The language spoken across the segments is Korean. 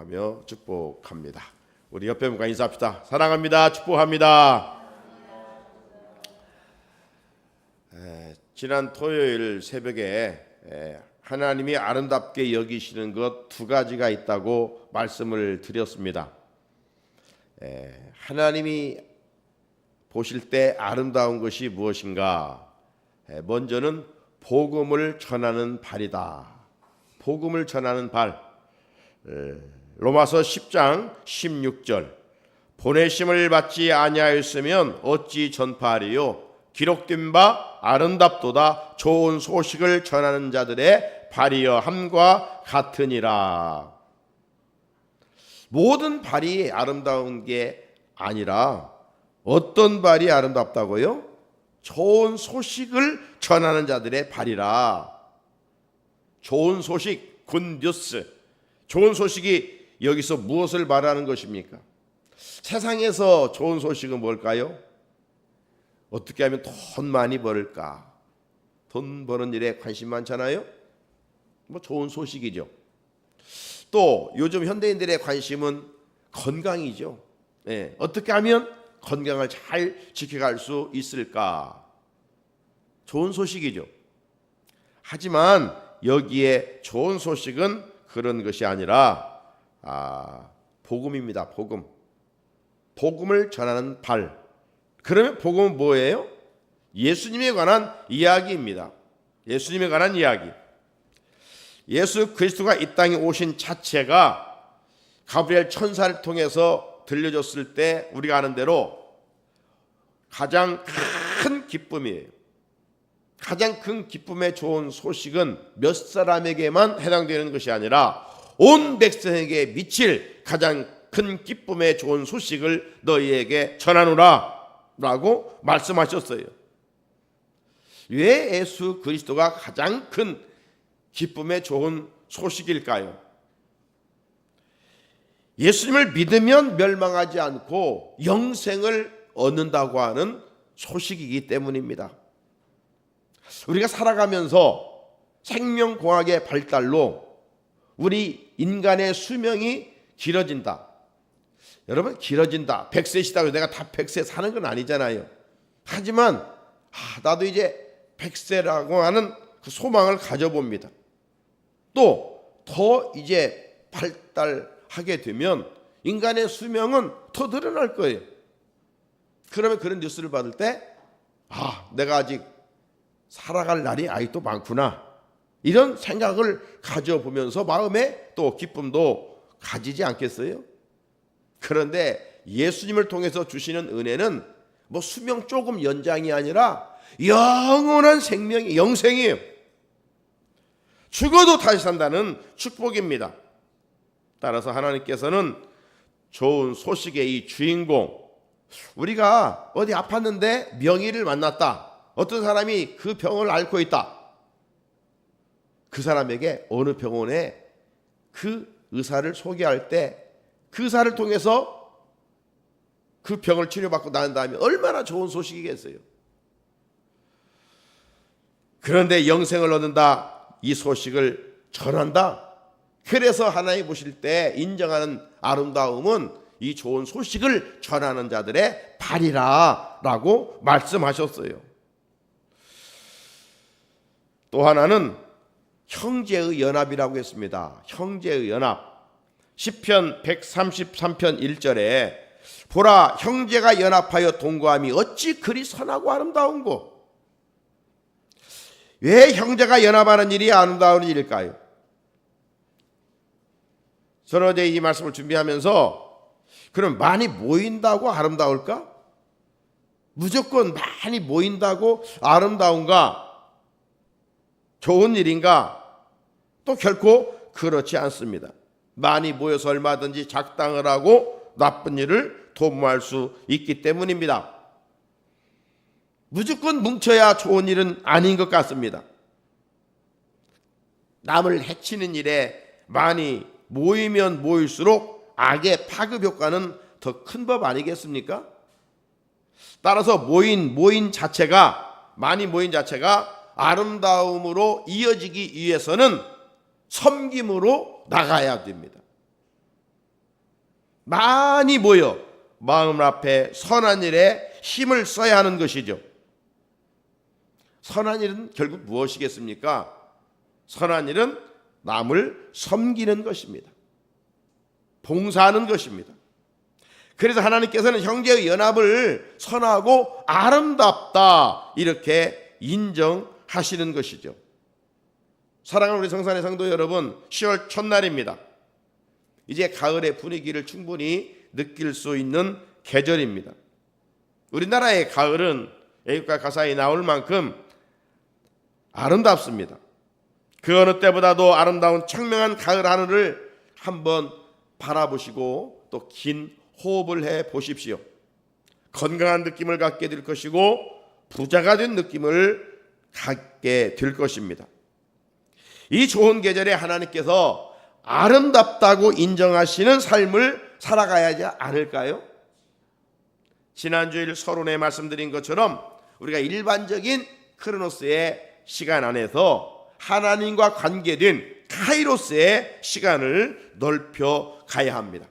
하며 축복합니다. 우리 옆에 분과 인사합시다. 사랑합니다. 축복합니다. 에, 지난 토요일 새벽에 에, 하나님이 아름답게 여기시는 것 두 가지가 있다고 말씀을 드렸습니다. 에, 하나님이 보실 때 아름다운 것이 무엇인가? 에, 먼저는 복음을 전하는 발이다. 복음을 전하는 발. 로마서 10장 16절. 보내심을 받지 아니하였으면 어찌 전파하리요? 기록된 바 아름답도다. 좋은 소식을 전하는 자들의 발이여 함과 같으니라. 모든 발이 아름다운 게 아니라 어떤 발이 아름답다고요? 좋은 소식을 전하는 자들의 발이라. 좋은 소식 굿뉴스. 좋은 소식이 여기서 무엇을 말하는 것입니까? 세상에서 좋은 소식은 뭘까요? 어떻게 하면 돈 많이 벌까? 돈 버는 일에 관심 많잖아요. 뭐 좋은 소식이죠. 또 요즘 현대인들의 관심은 건강이죠. 예, 어떻게 하면 건강을 잘 지켜갈 수 있을까? 좋은 소식이죠. 하지만 여기에 좋은 소식은 그런 것이 아니라 아, 복음입니다. 복음. 복음을 전하는 발. 그러면 복음은 뭐예요? 예수님에 관한 이야기입니다. 예수님에 관한 이야기. 예수 그리스도가 이 땅에 오신 자체가 가브리엘 천사를 통해서 들려줬을 때 우리가 아는 대로 가장 큰 기쁨이에요. 가장 큰 기쁨의 좋은 소식은 몇 사람에게만 해당되는 것이 아니라 온 백성에게 미칠 가장 큰 기쁨의 좋은 소식을 너희에게 전하노라 라고 말씀하셨어요. 왜 예수 그리스도가 가장 큰 기쁨의 좋은 소식일까요? 예수님을 믿으면 멸망하지 않고 영생을 얻는다고 하는 소식이기 때문입니다. 우리가 살아가면서 생명공학의 발달로 우리 인간의 수명이 길어진다. 여러분 길어진다. 100세 시다고 내가 다 100세 사는 건 아니잖아요. 하지만 아, 나도 이제 100세라고 하는 그 소망을 가져봅니다. 또 더 이제 발달하게 되면 인간의 수명은 더 늘어날 거예요. 그러면 그런 뉴스를 받을 때 아, 내가 아직 살아갈 날이 아직도 많구나. 이런 생각을 가져보면서 마음에 또 기쁨도 가지지 않겠어요? 그런데 예수님을 통해서 주시는 은혜는 뭐 수명 조금 연장이 아니라 영원한 생명이 영생이에요. 죽어도 다시 산다는 축복입니다. 따라서 하나님께서는 좋은 소식의 이 주인공 우리가 어디 아팠는데 명의를 만났다. 어떤 사람이 그 병을 앓고 있다. 그 사람에게 어느 병원에 그 의사를 소개할 때 그 의사를 통해서 그 병을 치료받고 난 다음에 얼마나 좋은 소식이겠어요. 그런데 영생을 얻는다 이 소식을 전한다. 그래서 하나님 보실 때 인정하는 아름다움은 이 좋은 소식을 전하는 자들의 발이라 라고 말씀하셨어요. 또 하나는 형제의 연합이라고 했습니다. 형제의 연합. 시편 133편 1절에 보라 형제가 연합하여 동거함이 어찌 그리 선하고 아름다운고 왜 형제가 연합하는 일이 아름다운 일일까요? 저는 어제 이 말씀을 준비하면서 그럼 많이 모인다고 아름다울까? 무조건 많이 모인다고 아름다운가? 좋은 일인가? 또 결코 그렇지 않습니다. 많이 모여서 얼마든지 작당을 하고 나쁜 일을 도모할 수 있기 때문입니다. 무조건 뭉쳐야 좋은 일은 아닌 것 같습니다. 남을 해치는 일에 많이 모이면 모일수록 악의 파급 효과는 더 큰 법 아니겠습니까? 따라서 모인 모인 자체가 많이 모인 자체가 아름다움으로 이어지기 위해서는 섬김으로 나가야 됩니다. 많이 모여 마음 앞에 선한 일에 힘을 써야 하는 것이죠. 선한 일은 결국 무엇이겠습니까? 선한 일은 남을 섬기는 것입니다. 봉사하는 것입니다. 그래서 하나님께서는 형제의 연합을 선하고 아름답다 이렇게 인정하시는 것이죠. 사랑하는 우리 성산의 성도 여러분, 10월 첫날입니다. 이제 가을의 분위기를 충분히 느낄 수 있는 계절입니다. 우리나라의 가을은 애국가 가사에 나올 만큼 아름답습니다. 그 어느 때보다도 아름다운 청명한 가을 하늘을 한번 바라보시고 또 긴 호흡을 해 보십시오. 건강한 느낌을 갖게 될 것이고 부자가 된 느낌을 갖게 될 것입니다. 이 좋은 계절에 하나님께서 아름답다고 인정하시는 삶을 살아가야 하지 않을까요? 지난주일 서론에 말씀드린 것처럼 우리가 일반적인 크로노스의 시간 안에서 하나님과 관계된 카이로스의 시간을 넓혀 가야 합니다.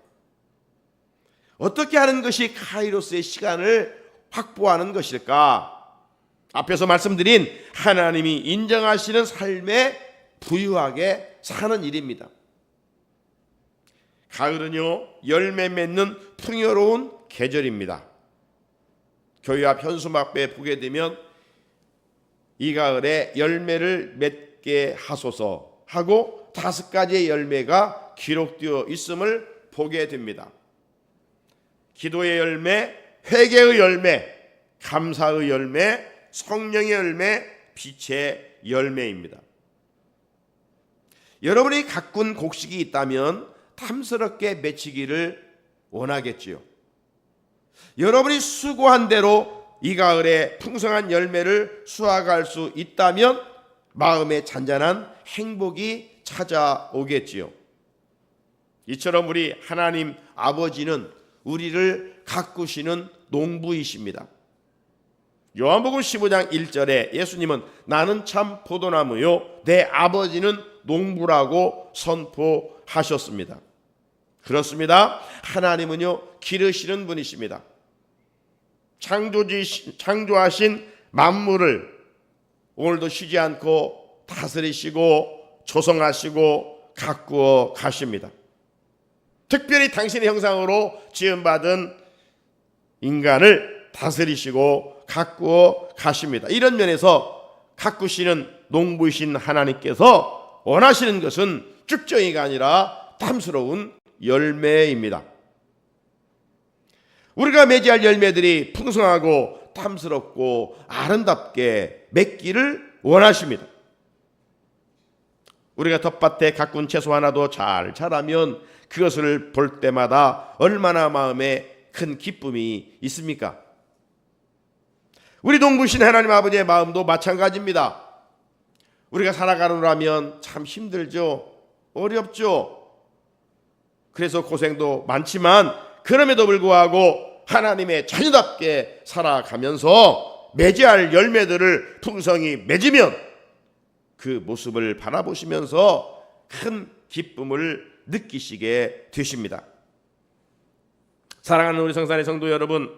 어떻게 하는 것이 카이로스의 시간을 확보하는 것일까? 앞에서 말씀드린 하나님이 인정하시는 삶에 부유하게 사는 일입니다. 가을은요, 열매 맺는 풍요로운 계절입니다. 교회 앞 현수막배에 보게 되면 이 가을에 열매를 맺게 하소서 하고 다섯 가지의 열매가 기록되어 있음을 보게 됩니다. 기도의 열매, 회개의 열매, 감사의 열매, 성령의 열매, 빛의 열매입니다. 여러분이 가꾼 곡식이 있다면 탐스럽게 맺히기를 원하겠지요. 여러분이 수고한 대로 이 가을에 풍성한 열매를 수확할 수 있다면 마음에 잔잔한 행복이 찾아오겠지요. 이처럼 우리 하나님 아버지는 우리를 가꾸시는 농부이십니다. 요한복음 15장 1절에 예수님은 나는 참 포도나무요 내 아버지는 농부라고 선포하셨습니다. 그렇습니다. 하나님은요 기르시는 분이십니다. 창조지 창조하신 만물을 오늘도 쉬지 않고 다스리시고 조성하시고 가꾸어 가십니다. 특별히 당신의 형상으로 지음받은 인간을 다스리시고 가꾸어 가십니다. 이런 면에서 가꾸시는 농부이신 하나님께서 원하시는 것은 쭉정이가 아니라 탐스러운 열매입니다. 우리가 맺어야 할 열매들이 풍성하고 탐스럽고 아름답게 맺기를 원하십니다. 우리가 텃밭에 가꾼 채소 하나도 잘 자라면 그것을 볼 때마다 얼마나 마음에 큰 기쁨이 있습니까? 우리 동부신 하나님 아버지의 마음도 마찬가지입니다. 우리가 살아가느라면 참 힘들죠. 어렵죠. 그래서 고생도 많지만 그럼에도 불구하고 하나님의 자녀답게 살아가면서 맺어야 할 열매들을 풍성히 맺으면 그 모습을 바라보시면서 큰 기쁨을 느끼시게 되십니다. 사랑하는 우리 성산의 성도 여러분,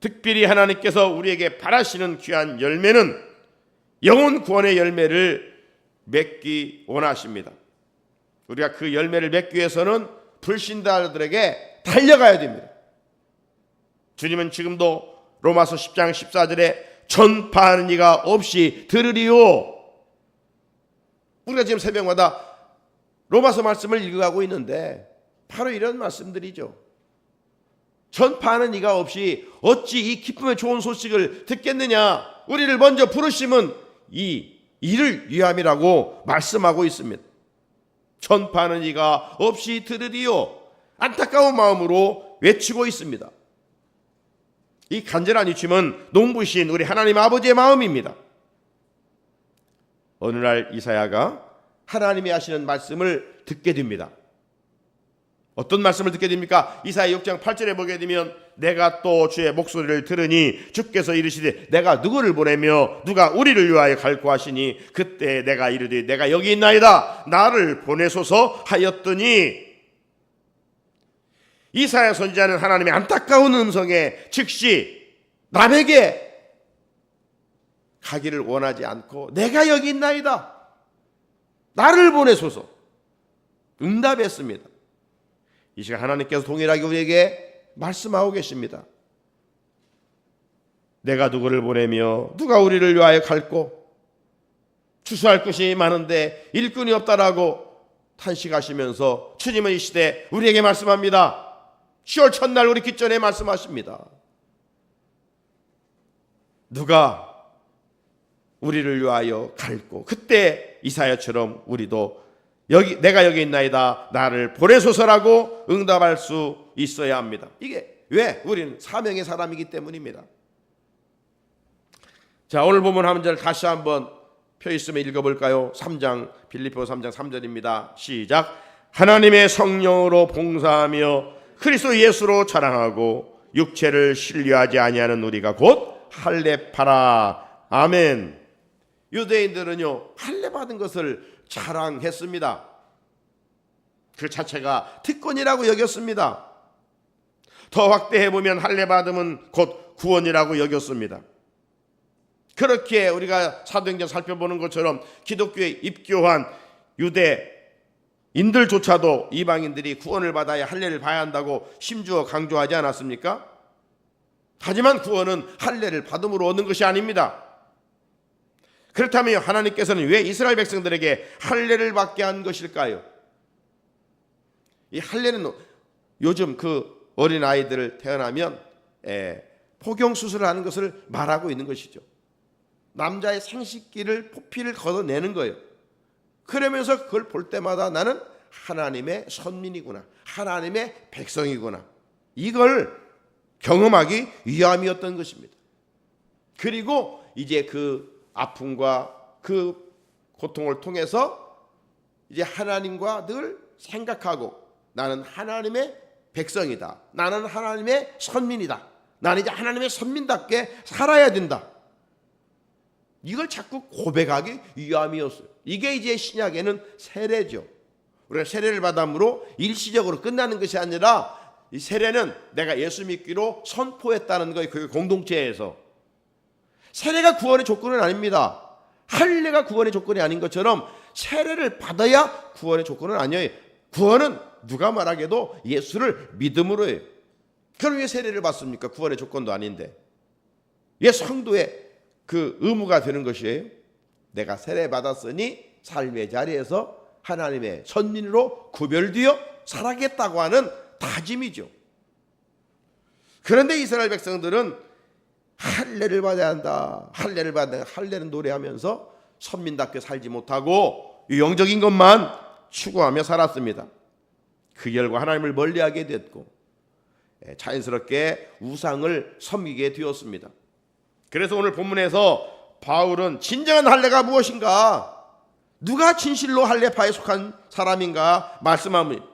특별히 하나님께서 우리에게 바라시는 귀한 열매는 영혼 구원의 열매를 맺기 원하십니다. 우리가 그 열매를 맺기 위해서는 불신자들에게 달려가야 됩니다. 주님은 지금도 로마서 10장 14절에 전파하는 이가 없이 들으리요. 우리가 지금 새벽마다 로마서 말씀을 읽어가고 있는데 바로 이런 말씀들이죠. 전파하는 이가 없이 어찌 이 기쁨의 좋은 소식을 듣겠느냐? 우리를 먼저 부르심은 이 일을 위함이라고 말씀하고 있습니다. 전파하는 이가 없이 들으리요. 안타까운 마음으로 외치고 있습니다. 이 간절한 위침은 농부신 우리 하나님 아버지의 마음입니다. 어느 날 이사야가 하나님이 하시는 말씀을 듣게 됩니다. 어떤 말씀을 듣게 됩니까? 이사야 6장 8절에 보게 되면 내가 또 주의 목소리를 들으니 주께서 이르시되 내가 누구를 보내며 누가 우리를 위하여 갈고 하시니 그때 내가 이르되 내가 여기 있나이다 나를 보내소서 하였더니 이사야 선지자는 하나님의 안타까운 음성에 즉시 남에게 가기를 원하지 않고 내가 여기 있나이다. 나를 보내소서. 응답했습니다. 이 시간 하나님께서 동일하게 우리에게 말씀하고 계십니다. 내가 누구를 보내며 누가 우리를 위하여 갈고 추수할 것이 많은데 일꾼이 없다라고 탄식하시면서 주님은 이 시대 우리에게 말씀합니다. 10월 첫날 우리 기전에 말씀하십니다. 누가 우리를 위하여 갈고 그때 이사야처럼 우리도 여기 내가 여기 있나이다 나를 보내소서라고 응답할 수 있어야 합니다. 이게 왜 우리는 사명의 사람이기 때문입니다. 자 오늘 보면 한 절 다시 한번 표 있으면 읽어 볼까요? 3장 빌리포 3장 3절입니다. 시작. 하나님의 성령으로 봉사하며 그리스도 예수로 자랑하고 육체를 신뢰하지 아니하는 우리가 곧 할례 파라. 아멘. 유대인들은요 할례 받은 것을 자랑했습니다. 그 자체가 특권이라고 여겼습니다. 더 확대해 보면 할례 받음은 곧 구원이라고 여겼습니다. 그렇게 우리가 사도행전 살펴보는 것처럼 기독교에 입교한 유대 인들조차도 이방인들이 구원을 받아야 할례를 봐야 한다고 심주어 강조하지 않았습니까? 하지만 구원은 할례를 받음으로 얻는 것이 아닙니다. 그렇다면 하나님께서는 왜 이스라엘 백성들에게 할례를 받게 한 것일까요? 이 할례는 요즘 그 어린 아이들을 태어나면 포경 수술을 하는 것을 말하고 있는 것이죠. 남자의 생식기를 포피를 걷어내는 거예요. 그러면서 그걸 볼 때마다 나는 하나님의 선민이구나. 하나님의 백성이구나. 이걸 경험하기 위함이었던 것입니다. 그리고 이제 그 아픔과 그 고통을 통해서 이제 하나님과 늘 생각하고 나는 하나님의 백성이다. 나는 하나님의 선민이다. 나는 이제 하나님의 선민답게 살아야 된다. 이걸 자꾸 고백하기 위함이었어요. 이게 이제 신약에는 세례죠. 우리가 세례를 받음으로 일시적으로 끝나는 것이 아니라 이 세례는 내가 예수 믿기로 선포했다는 거예요. 그 공동체에서 세례가 구원의 조건은 아닙니다. 할례가 구원의 조건이 아닌 것처럼 세례를 받아야 구원의 조건은 아니에요. 구원은 누가 말하게도 예수를 믿음으로 해요. 그럼 왜 세례를 받습니까? 구원의 조건도 아닌데. 예, 성도의 그 의무가 되는 것이에요. 내가 세례 받았으니 삶의 자리에서 하나님의 선민으로 구별되어 살아겠다고 하는 다짐이죠. 그런데 이스라엘 백성들은 할례를 받아야 한다. 할례를 받아 할례는 노래하면서 선민답게 살지 못하고 영적인 것만 추구하며 살았습니다. 그 결과 하나님을 멀리하게 됐고 예, 자연스럽게 우상을 섬기게 되었습니다. 그래서 오늘 본문에서 바울은 진정한 할례가 무엇인가? 누가 진실로 할례파에 속한 사람인가 말씀합니다.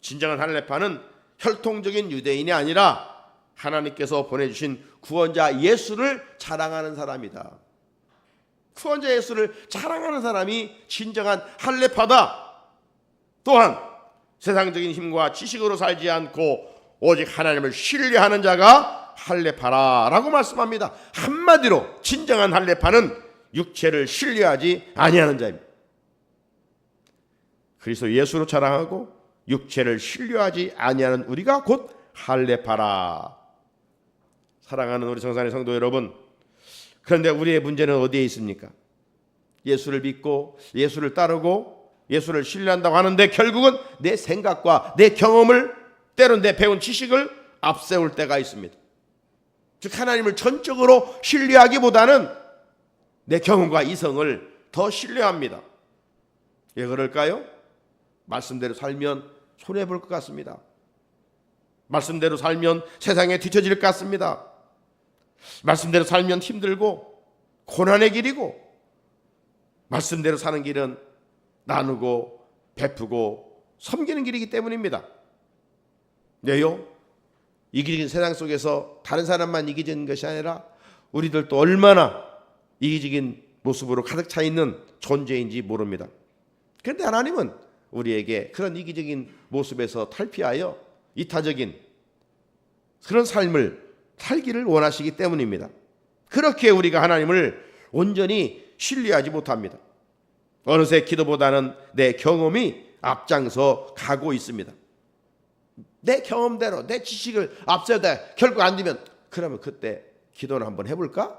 진정한 할례파는 혈통적인 유대인이 아니라 하나님께서 보내주신 구원자 예수를 자랑하는 사람이다. 구원자 예수를 자랑하는 사람이 진정한 할례파다. 또한 세상적인 힘과 지식으로 살지 않고 오직 하나님을 신뢰하는 자가 할례파라라고 말씀합니다. 한마디로 진정한 할례파는 육체를 신뢰하지 아니하는 자입니다. 그리스도 예수로 자랑하고 육체를 신뢰하지 아니하는 우리가 곧 할례파라. 사랑하는 우리 정산의 성도 여러분, 그런데 우리의 문제는 어디에 있습니까? 예수를 믿고 예수를 따르고 예수를 신뢰한다고 하는데 결국은 내 생각과 내 경험을 때론 내 배운 지식을 앞세울 때가 있습니다. 즉 하나님을 전적으로 신뢰하기보다는 내 경험과 이성을 더 신뢰합니다. 왜 그럴까요? 말씀대로 살면 손해 볼 것 같습니다. 말씀대로 살면 세상에 뒤처질 것 같습니다. 말씀대로 살면 힘들고 고난의 길이고 말씀대로 사는 길은 나누고 베푸고 섬기는 길이기 때문입니다. 네요. 이기적인 세상 속에서 다른 사람만 이기적인 것이 아니라 우리들도 얼마나 이기적인 모습으로 가득 차 있는 존재인지 모릅니다. 그런데 하나님은 우리에게 그런 이기적인 모습에서 탈피하여 이타적인 그런 삶을 살기를 원하시기 때문입니다. 그렇게 우리가 하나님을 온전히 신뢰하지 못합니다. 어느새 기도보다는 내 경험이 앞장서 가고 있습니다. 내 경험대로 내 지식을 앞세우다 결국 안 되면 그러면 그때 기도를 한번 해볼까?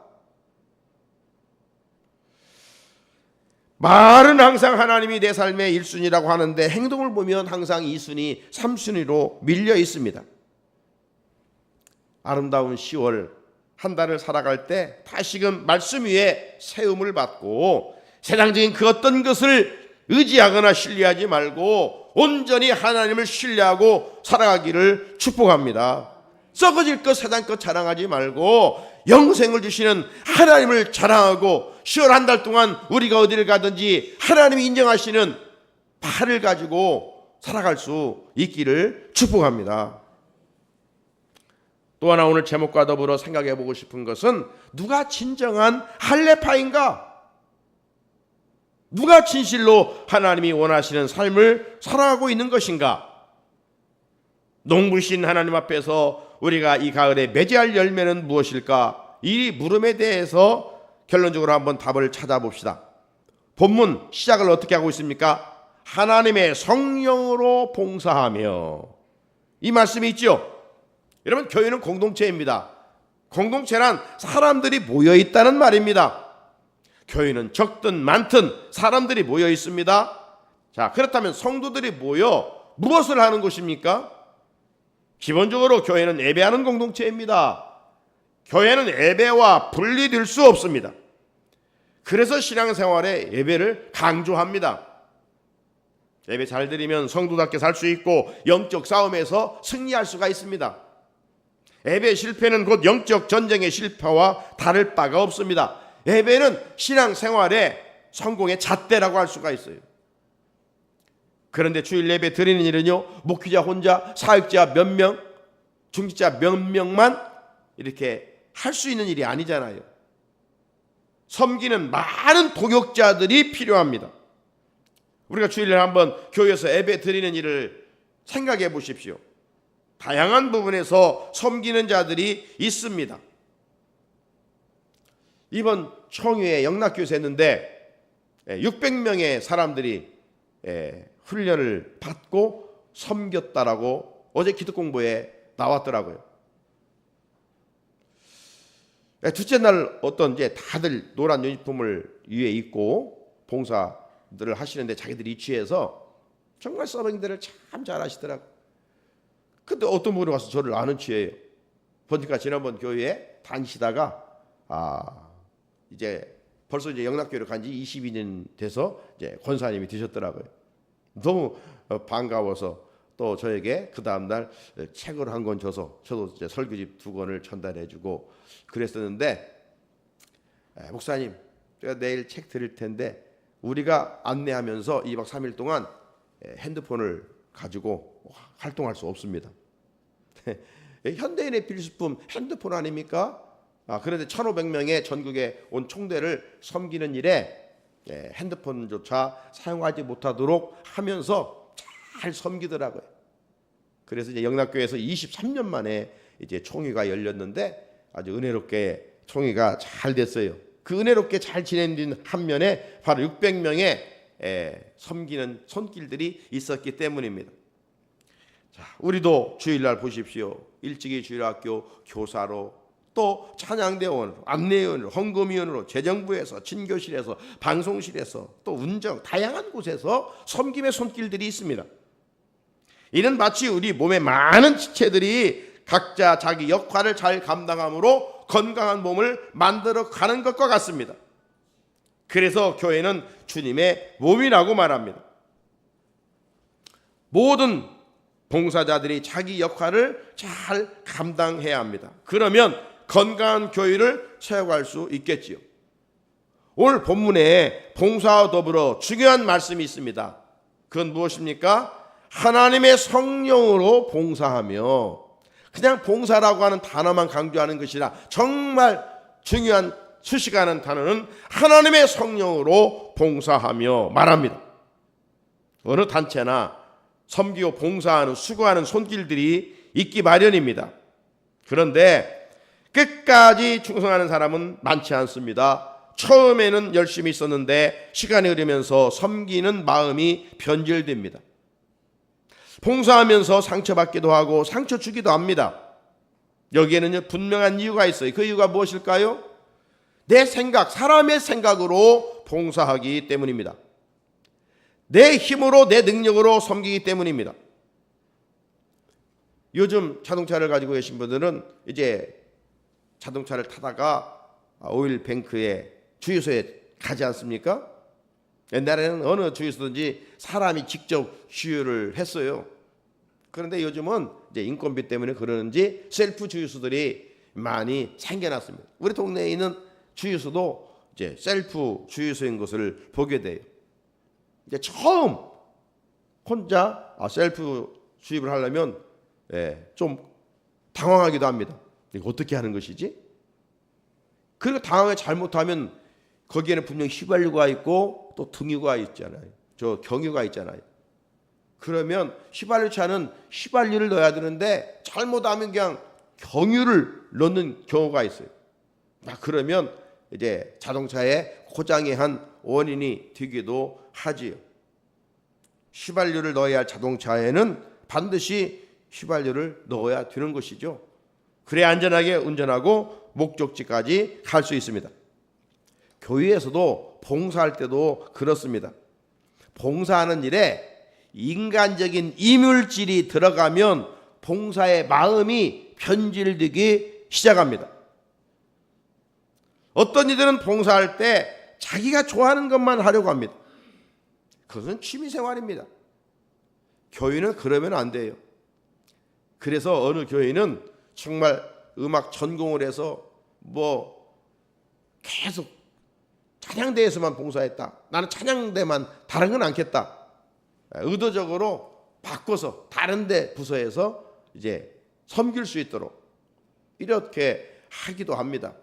말은 항상 하나님이 내 삶의 1순위라고 하는데 행동을 보면 항상 2순위, 3순위로 밀려 있습니다. 아름다운 10월 한 달을 살아갈 때 다시금 말씀 위에 세움을 받고 세상적인 그 어떤 것을 의지하거나 신뢰하지 말고 온전히 하나님을 신뢰하고 살아가기를 축복합니다. 썩어질 것 세상 것 자랑하지 말고 영생을 주시는 하나님을 자랑하고 10월 한 달 동안 우리가 어디를 가든지 하나님이 인정하시는 팔을 가지고 살아갈 수 있기를 축복합니다. 또 하나 오늘 제목과 더불어 생각해 보고 싶은 것은 누가 진정한 할례파인가? 누가 진실로 하나님이 원하시는 삶을 살아가고 있는 것인가? 농부신 하나님 앞에서 우리가 이 가을에 맺어야 할 열매는 무엇일까? 이 물음에 대해서 결론적으로 한번 답을 찾아봅시다. 본문 시작을 어떻게 하고 있습니까? 하나님의 성령으로 봉사하며 이 말씀이 있죠. 여러분 교회는 공동체입니다. 공동체란 사람들이 모여 있다는 말입니다. 교회는 적든 많든 사람들이 모여 있습니다. 자, 그렇다면 성도들이 모여 무엇을 하는 곳입니까? 기본적으로 교회는 예배하는 공동체입니다. 교회는 예배와 분리될 수 없습니다. 그래서 신앙생활에 예배를 강조합니다. 예배 잘 드리면 성도답게 살 수 있고 영적 싸움에서 승리할 수가 있습니다. 예배 실패는 곧 영적 전쟁의 실패와 다를 바가 없습니다. 예배는 신앙생활의 성공의 잣대라고 할 수가 있어요. 그런데 주일 예배 드리는 일은요, 목회자 혼자, 사역자 몇 명, 중직자 몇 명만 이렇게 할 수 있는 일이 아니잖아요. 섬기는 많은 동역자들이 필요합니다. 우리가 주일에 한번 교회에서 예배 드리는 일을 생각해 보십시오. 다양한 부분에서 섬기는 자들이 있습니다. 이번 청유에 영락교에서 했는데 600명의 사람들이 예, 훈련을 받고 섬겼다라고 어제 기도 공부에 나왔더라고요. 예, 둘째 날 어떤 이제 다들 노란 유니폼을 위에 입고 봉사들을 하시는데 자기들이 취해서 정말 서빙들을 참 잘하시더라고. 근데 어떤 분이 와서 저를 아는 취해요. 보니까 지난번 교회에 다니시다가 아 이제 벌써 이제 영락교회로 간 지 22년 돼서 이제 권사님이 되셨더라고요. 너무 어, 반가워서 또 저에게 그 다음 날 책을 한 권 줘서 저도 이제 설교집 두 권을 전달해주고 그랬었는데 에, 목사님 제가 내일 책 드릴 텐데 우리가 안내하면서 2박 3일 동안 에, 핸드폰을 가지고 활동할 수 없습니다. 현대인의 필수품 핸드폰 아닙니까? 아, 그런데 1,500명의 전국에 온 총대를 섬기는 일에 예, 핸드폰조차 사용하지 못하도록 하면서 잘 섬기더라고요. 그래서 이제 영락교에서 23년 만에 이제 총회가 열렸는데 아주 은혜롭게 총회가 잘 됐어요. 그 은혜롭게 잘 진행된 한 면에 바로 600명의 예, 섬기는 손길들이 있었기 때문입니다. 자, 우리도 주일날 보십시오. 일찍이 주일학교 교사로 또 찬양대원으로 안내위원으로 헌금위원으로 재정부에서 진교실에서 방송실에서 또 운정 다양한 곳에서 섬김의 손길들이 있습니다. 이는 마치 우리 몸의 많은 지체들이 각자 자기 역할을 잘 감당함으로 건강한 몸을 만들어 가는 것과 같습니다. 그래서 교회는 주님의 몸이라고 말합니다. 모든 봉사자들이 자기 역할을 잘 감당해야 합니다. 그러면 건강한 교회를 채워갈 수 있겠지요. 오늘 본문에 봉사와 더불어 중요한 말씀이 있습니다. 그건 무엇입니까? 하나님의 성령으로 봉사하며 그냥 봉사라고 하는 단어만 강조하는 것이라 정말 중요한 수식하는 단어는 하나님의 성령으로 봉사하며 말합니다. 어느 단체나 섬기고 봉사하는 수고하는 손길들이 있기 마련입니다. 그런데 끝까지 충성하는 사람은 많지 않습니다. 처음에는 열심히 있었는데 시간이 흐르면서 섬기는 마음이 변질됩니다. 봉사하면서 상처받기도 하고 상처 주기도 합니다. 여기에는 분명한 이유가 있어요. 그 이유가 무엇일까요? 내 생각, 사람의 생각으로 봉사하기 때문입니다. 내 힘으로, 내 능력으로 섬기기 때문입니다. 요즘 자동차를 가지고 계신 분들은 이제 자동차를 타다가 오일 뱅크에 주유소에 가지 않습니까? 옛날에는 어느 주유소든지 사람이 직접 주유를 했어요. 그런데 요즘은 이제 인건비 때문에 그러는지 셀프 주유소들이 많이 생겨났습니다. 우리 동네에 있는 주유소도 이제 셀프 주유소인 것을 보게 돼요. 이제 처음 혼자 아, 셀프 주입을 하려면 예, 좀 당황하기도 합니다. 이거 어떻게 하는 것이지? 그리고 당황을 잘못하면 거기에는 분명 휘발유가 있고 또 등유가 있잖아요. 저 경유가 있잖아요. 그러면 휘발유 차는 휘발유를 넣어야 되는데 잘못하면 그냥 경유를 넣는 경우가 있어요. 아, 그러면 이제 자동차에 고장의 한 원인이 되기도 하지요. 휘발유를 넣어야 할 자동차에는 반드시 휘발유를 넣어야 되는 것이죠. 그래야 안전하게 운전하고 목적지까지 갈 수 있습니다. 교회에서도 봉사할 때도 그렇습니다. 봉사하는 일에 인간적인 이물질이 들어가면 봉사의 마음이 변질되기 시작합니다. 어떤 이들은 봉사할 때 자기가 좋아하는 것만 하려고 합니다. 그것은 취미 생활입니다. 교회는 그러면 안 돼요. 그래서 어느 교회는 정말 음악 전공을 해서 뭐 계속 찬양대에서만 봉사했다. 나는 찬양대만 다른 건 않겠다. 의도적으로 바꿔서 다른 데 부서에서 이제 섬길 수 있도록 이렇게 하기도 합니다.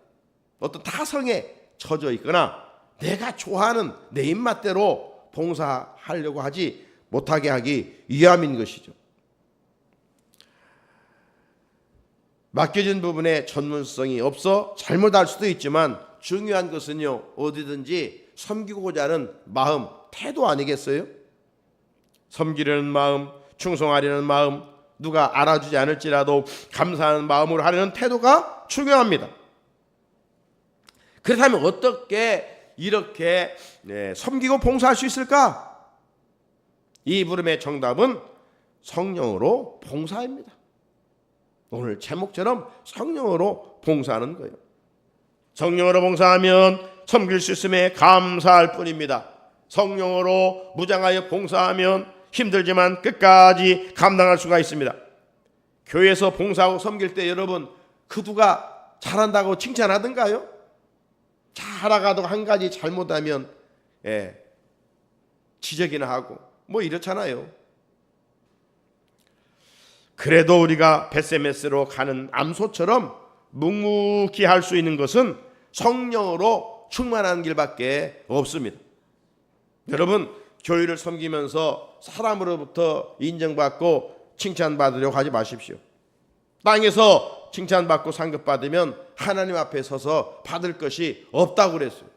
어떤 타성에 젖어 있거나 내가 좋아하는 내 입맛대로 봉사하려고 하지 못하게 하기 위함인 것이죠. 맡겨진 부분에 전문성이 없어 잘못할 수도 있지만 중요한 것은요 어디든지 섬기고자 하는 마음 태도 아니겠어요? 섬기려는 마음 충성하려는 마음 누가 알아주지 않을지라도 감사하는 마음으로 하려는 태도가 중요합니다. 그렇다면 어떻게 이렇게 네, 섬기고 봉사할 수 있을까? 이 물음의 정답은 성령으로 봉사입니다. 오늘 제목처럼 성령으로 봉사하는 거예요. 성령으로 봉사하면 섬길 수 있음에 감사할 뿐입니다. 성령으로 무장하여 봉사하면 힘들지만 끝까지 감당할 수가 있습니다. 교회에서 봉사하고 섬길 때 여러분 그 누가 잘한다고 칭찬하던가요? 잘하가도 한 가지 잘못하면 예, 지적이나 하고 뭐 이렇잖아요. 그래도 우리가 베세메스로 가는 암소처럼 묵묵히 할 수 있는 것은 성령으로 충만한 길밖에 없습니다. 여러분 교회를 섬기면서 사람으로부터 인정받고 칭찬받으려고 하지 마십시오. 땅에서 칭찬받고 상급받으면 하나님 앞에 서서 받을 것이 없다고 그랬어요.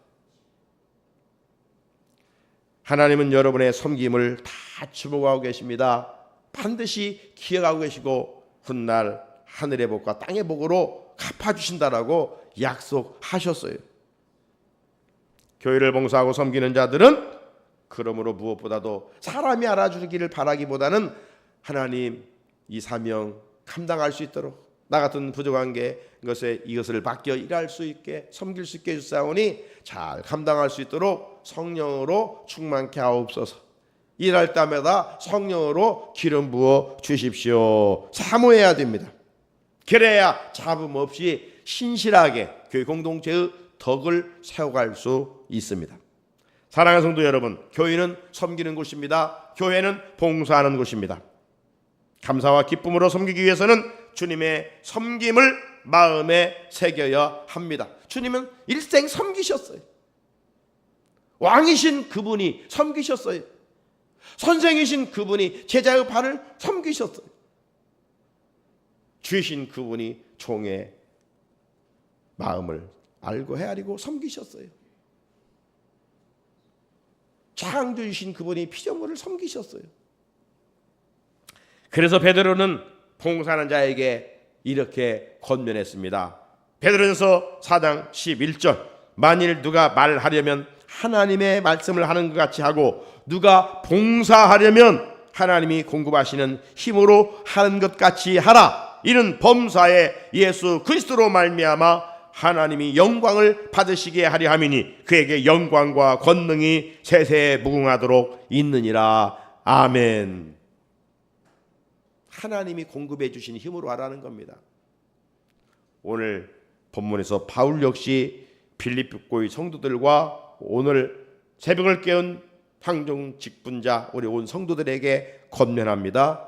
하나님은 여러분의 섬김을 다 주목하고 계십니다. 반드시 기억하고 계시고 훗날 하늘의 복과 땅의 복으로 갚아주신다라고 약속하셨어요. 교회를 봉사하고 섬기는 자들은 그러므로 무엇보다도 사람이 알아주기를 바라기보다는 하나님 이 사명 감당할 수 있도록 나 같은 부족한 게 이것에 이것을 맡겨 일할 수 있게 섬길 수 있게 해주사오니 잘 감당할 수 있도록 성령으로 충만케 하옵소서. 일할 때마다 성령으로 기름 부어 주십시오. 사모해야 됩니다. 그래야 잡음 없이 신실하게 교회 공동체의 덕을 세워갈 수 있습니다. 사랑하는 성도 여러분, 교회는 섬기는 곳입니다. 교회는 봉사하는 곳입니다. 감사와 기쁨으로 섬기기 위해서는 주님의 섬김을 마음에 새겨야 합니다. 주님은 일생 섬기셨어요. 왕이신 그분이 섬기셨어요. 선생이신 그분이 제자의 발을 섬기셨어요. 주이신 그분이 종의 마음을 알고 헤아리고 섬기셨어요. 창조주신 그분이 피조물을 섬기셨어요. 그래서 베드로는 봉사하는 자에게 이렇게 권면했습니다. 베드로전서 4장 11절 만일 누가 말하려면 하나님의 말씀을 하는 것 같이 하고 누가 봉사하려면 하나님이 공급하시는 힘으로 하는 것 같이 하라. 이는 범사에 예수 그리스도로 말미암아 하나님이 영광을 받으시게 하려 함이니 그에게 영광과 권능이 세세에 무궁하도록 있느니라. 아멘. 하나님이 공급해 주신 힘으로 하라는 겁니다. 오늘 본문에서 바울 역시 빌립보의 성도들과 오늘 새벽을 깨운 황종 직분자 우리 온 성도들에게 권면합니다.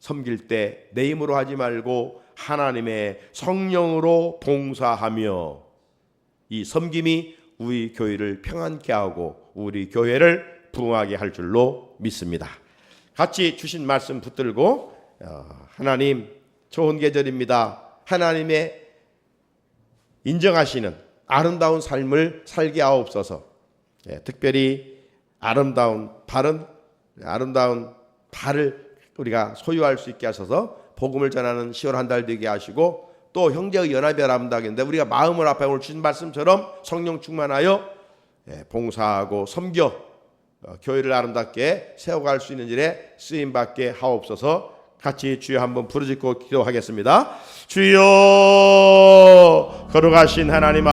섬길 때 내 힘으로 하지 말고 하나님의 성령으로 봉사하며 이 섬김이 우리 교회를 평안케 하고 우리 교회를 부흥하게 할 줄로 믿습니다. 같이 주신 말씀 붙들고 어, 하나님 좋은 계절입니다. 하나님의 인정하시는 아름다운 삶을 살게 하옵소서. 예, 특별히 아름다운 발은 아름다운 발을 우리가 소유할 수 있게 하셔서 복음을 전하는 10월 한 달 되게 하시고 또 형제의 연합이 아름다겠는데 우리가 마음을 앞에 오늘 주신 말씀처럼 성령 충만하여 예, 봉사하고 섬겨 어, 교회를 아름답게 세워갈 수 있는 일에 쓰임 받게 하옵소서. 같이 주여 한번 부르짖고 기도하겠습니다. 주여 거룩하신 하나님